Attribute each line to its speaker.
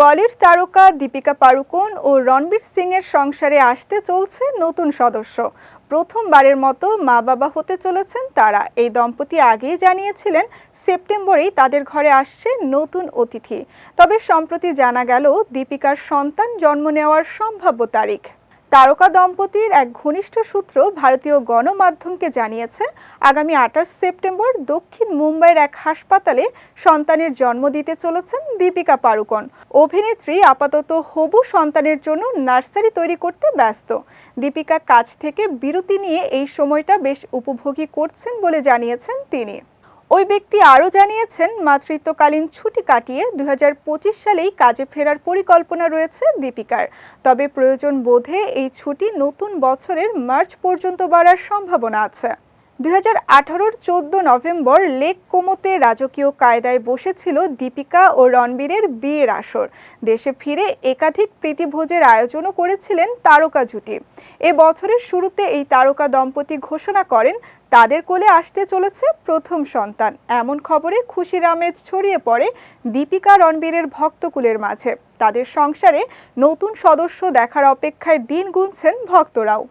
Speaker 1: বলিউড তারকা দীপিকা পাড়ুকোন ও রণবীর সিংয়ের সংসারে আসতে চলছে নতুন সদস্য। প্রথমবারের মতো মা বাবা হতে চলেছেন তারা। এই দম্পতি আগেই জানিয়েছিলেন সেপ্টেম্বরেই তাদের ঘরে আসছে নতুন অতিথি। তবে সম্প্রতি জানা গেল, দীপিকার সন্তান জন্ম নেওয়ার সম্ভাব্য তারিখ। তারকা দম্পতির এক ঘনিষ্ঠ সূত্র ভারতীয় গণমাধ্যমকে জানিয়েছে, আগামী আঠাশ সেপ্টেম্বর দক্ষিণ মুম্বাইয়ের এক হাসপাতালে সন্তানের জন্ম দিতে চলেছেন দীপিকা পাড়ুকোন। অভিনেত্রী আপাতত হবু সন্তানের জন্য নার্সারি তৈরি করতে ব্যস্ত। দীপিকা কাজ থেকে বিরতি নিয়ে এই সময়টা বেশ উপভোগী করছেন বলে জানিয়েছেন তিনি। ওই ব্যক্তি আরও জানিয়েছেন, মাতৃত্বকালীন ছুটি কাটিয়ে দুই হাজার পঁচিশ সালেই কাজে ফেরার পরিকল্পনা রয়েছে দীপিকার। তবে প্রয়োজন বোধে এই ছুটি নতুন বছরের মার্চ পর্যন্ত বাড়ার সম্ভাবনা আছে। দুই হাজার আঠারোর চোদ্দ নভেম্বর লেক কোমোতে রাজকীয় কায়দায় বসেছিল দীপিকা ও রণবীরের বিয়ের আসর। দেশে ফিরে একাধিক প্রীতিভোজের আয়োজনও করেছিলেন তারকা জুটি। এ বছরের শুরুতে এই তারকা দম্পতি ঘোষণা করেন, তাদের কোলে আসতে চলেছে প্রথম সন্তান। এমন খবরে খুশির আমেজ ছড়িয়ে পড়ে দীপিকা রণবীরের ভক্তকুলের মাঝে। তাদের সংসারে নতুন সদস্য দেখার অপেক্ষায় দিন গুনছেন ভক্তরাও।